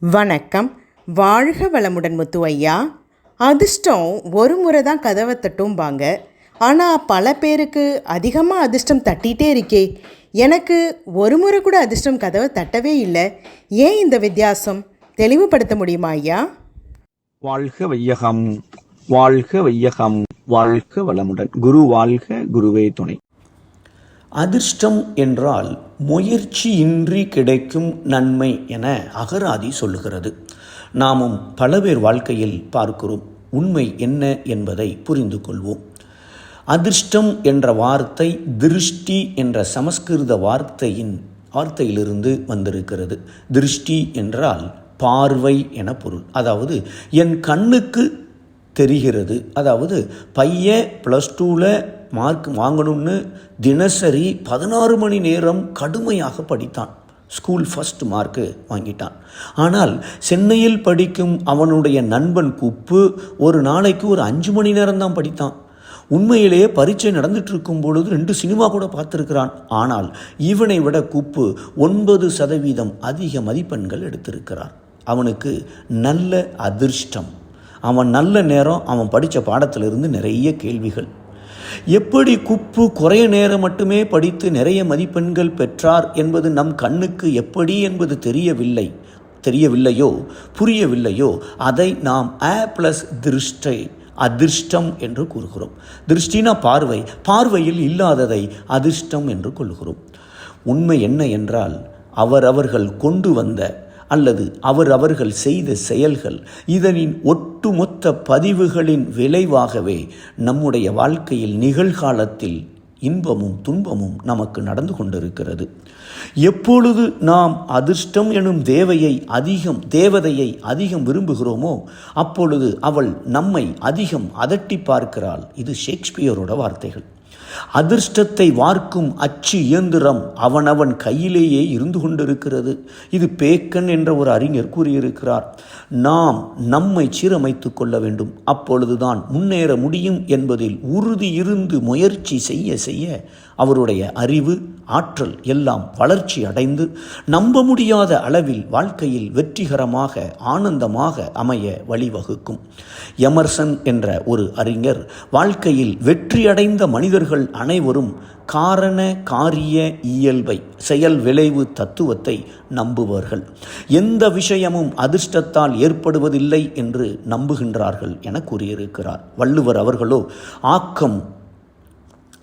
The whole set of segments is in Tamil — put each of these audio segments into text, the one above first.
வணக்கம். வாழ்க வளமுடன் முத்து ஐயா அதிர்ஷ்டம் ஒரு முறை தான் கதவை தட்டும்பாங்க ஆனால் பல பேருக்கு அதிகமாக அதிர்ஷ்டம் தட்டிகிட்டே இருக்கே. எனக்கு ஒரு முறை கூட அதிர்ஷ்டம் கதவை தட்டவே இல்லை. ஏன் இந்த வித்தியாசம்? தெளிவுபடுத்த முடியுமா ஐயா? வாழ்க வையகம். வாழ்க வையகம். வாழ்க வளமுடன். குரு வாழ்க குருவே துணை. அதிர்ஷ்டம் என்றால் முயற்சியின்றி கிடைக்கும் நன்மை என அகராதி சொல்லுகிறது. நாமும் பல பேர் வாழ்க்கையில் பார்க்கிறோம் உண்மை என்ன என்பதை புரிந்து கொள்வோம். அதிர்ஷ்டம் என்ற வார்த்தை திருஷ்டி என்ற சமஸ்கிருத வார்த்தையின் வார்த்தையிலிருந்து வந்திருக்கிறது. திருஷ்டி என்றால் பார்வை என பொருள். அதாவது என் கண்ணுக்கு தெரிகிறது. அதாவது பைய ப்ளஸ் டூவில் மார்க் வாங்கணும்னு தினசரி பதினாறு மணி நேரம் கடுமையாக படித்தான். ஸ்கூல் ஃபஸ்ட் மார்க்கு வாங்கிட்டான். ஆனால் சென்னையில் படிக்கும் அவனுடைய நண்பன் குப்பு ஒரு நாளைக்கு ஒரு அஞ்சு மணி நேரம் தான் படித்தான். உண்மையிலேயே பரீட்சை நடந்துட்டு இருக்கும் பொழுது ரெண்டு சினிமா கூட பார்த்துருக்கிறான். ஆனால் இவனை விட குப்பு ஒன்பது சதவீதம் அதிக மதிப்பெண்கள் எடுத்திருக்கிறார். அவனுக்கு நல்ல அதிர்ஷ்டம். அவன் நல்ல நேரம் அவன் படித்த பாடத்திலிருந்து நிறைய கேள்விகள். எப்படி குப்பு குறைய நேரம் மட்டுமே படித்து நிறைய மதிப்பெண்கள் பெற்றார் என்பது நம் கண்ணுக்கு எப்படி என்பது தெரியவில்லை. தெரியவில்லையோ? புரியவில்லையோ? அதை நாம் ஆ ப்ளஸ் திருஷ்டை அதிர்ஷ்டம் என்று கூறுகிறோம். திருஷ்டினா பார்வை பார்வையில் இல்லாததை அதிர்ஷ்டம் என்று கொள்கிறோம். உண்மை என்ன என்றால் அவரவர்கள் கொண்டு வந்த அல்லது அவர் அவர்கள் செய்த செயல்கள் இதனின் ஒட்டுமொத்த பதிவுகளின் விளைவாகவே நம்முடைய வாழ்க்கையில் நிகழ்காலத்தில் இன்பமும் துன்பமும் நமக்கு நடந்து கொண்டிருக்கிறது. எப்பொழுது நாம் அதிர்ஷ்டம் எனும் தேவையை அதிகம் தேவதையை அதிகம் விரும்புகிறோமோ அப்பொழுது அவள் நம்மை அதிகம் அதட்டி பார்க்கிறாள். இது ஷேக்ஸ்பியரோட வார்த்தைகள். அதிர்ஷ்டத்தை வார்க்கும் அச்சு இயந்திரம் அவனவன் கையிலேயே இருந்து கொண்டிருக்கிறது. இது பேக்கன் என்ற ஒரு அறிஞர் கூறியிருக்கிறார். நாம் நம்மை சீரமைத்து கொள்ள வேண்டும். அப்பொழுதுதான் முன்னேற முடியும் என்பதில் உறுதி இருந்து முயற்சி செய்ய செய்ய அவருடைய அறிவு ஆற்றல் எல்லாம் வளர்ச்சி அடைந்து நம்ப முடியாத அளவில் வாழ்க்கையில் வெற்றிகரமாக ஆனந்தமாக அமைய வழிவகுக்கும். எமர்சன் என்ற ஒரு அறிஞர் வாழ்க்கையில் வெற்றியடைந்த மனிதர்கள் அனைவரும் காரண காரிய இயல்பை செயல் விளைவு தத்துவத்தை நம்புவார்கள். எந்த விஷயமும் அதிர்ஷ்டத்தால் ஏற்படுவதில்லை என்று நம்புகின்றார்கள் என கூறியிருக்கிறார். வள்ளுவர் அவர்களோ ஆக்கம்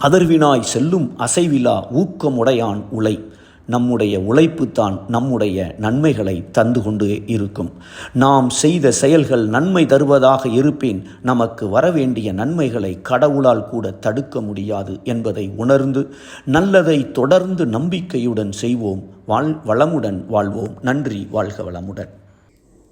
அதர்வினாய் செல்லும் அசைவிலா ஊக்கமுடையான் உலை. நம்முடைய உழைப்பு தான் நம்முடைய நன்மைகளை தந்து கொண்டு இருக்கும். நாம் செய்த செயல்கள் நன்மை தருவதாக இருப்பின் நமக்கு வரவேண்டிய நன்மைகளை கடவுளால் கூட தடுக்க முடியாது என்பதை உணர்ந்து நல்லதை தொடர்ந்து நம்பிக்கையுடன் செய்வோம். வாழ் வளமுடன் வாழ்வோம். நன்றி வாழ்க வளமுடன்.